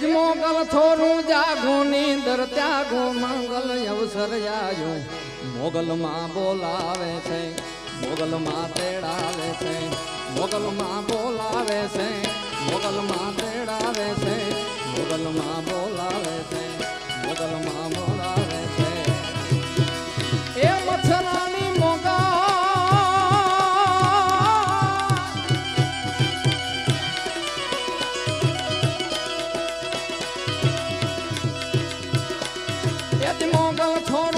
જ મોગલ થોડું જાગો, નીંદર ત્યાગો, મંગલ અવસર આવ્યો મોગલ માં બોલાવે છે મોગલ માં તેડાવે છે મોગલ માં બોલાવે છે મોગલ માં તેડાવે છે મોગલ માં બોલાવે છે મોગલ માં બોલાવે છે. એ મોગલ થોડો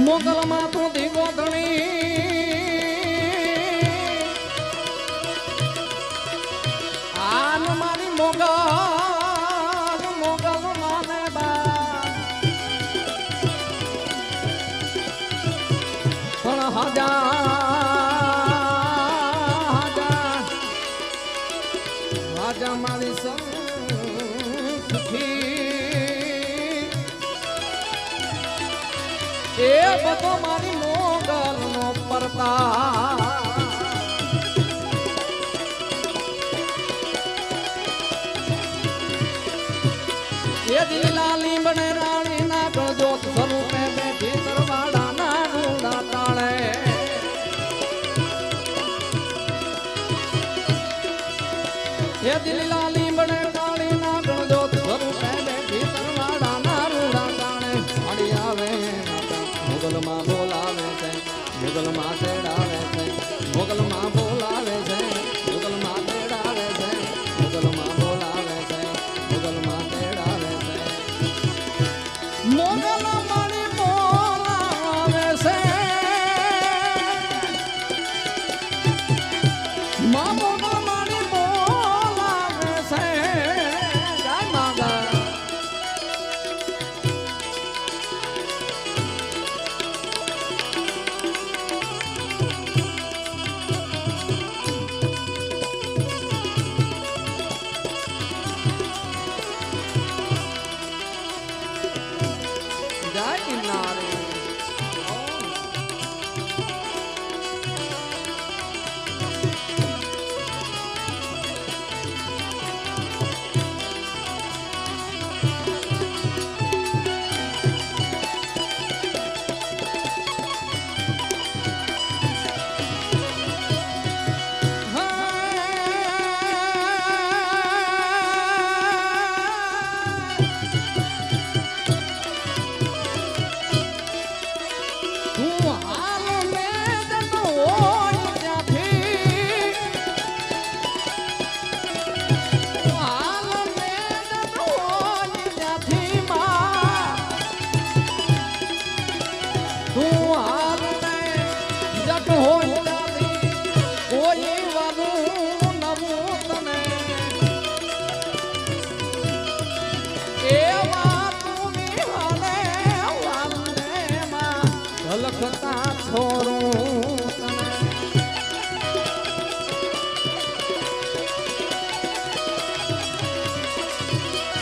મોગલમાં તું દીવો ધણી આન મારી મોગલ મોગલ માને બા પણ રાજા મારી સંગ એ બધો મારી મોગલનો પરતા એ દિલા લીમણે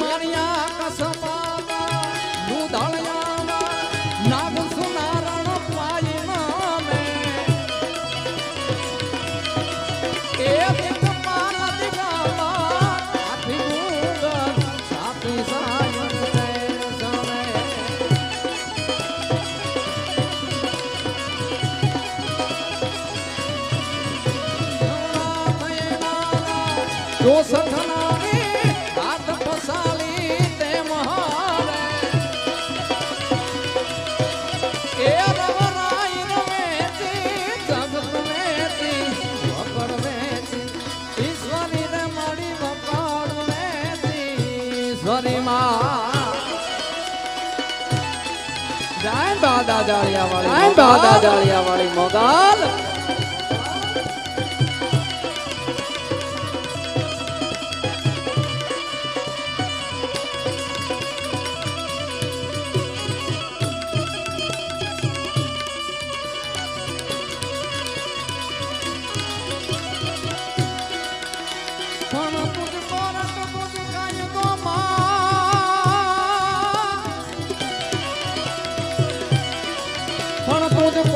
મારી આકાશમાં દૂધળિયામાં નાગ સુનારણ પાયના મે એ દીપમાન દિગામાં આઠી ગુંગર સાતી સાયન તે સમે. જો સઠનાની ઈશ્વરી માં જય દાદા જાળિયા વાળી જય દાદા જાળિયા વાળી મોગલ.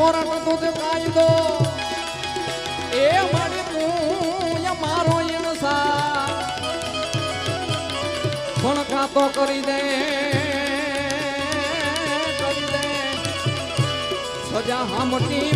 કોરટ તુજ કાયદો એ મારી તું મારો ઇનસા પણ ખાતો કરી દે કરી દે. સજા હામટી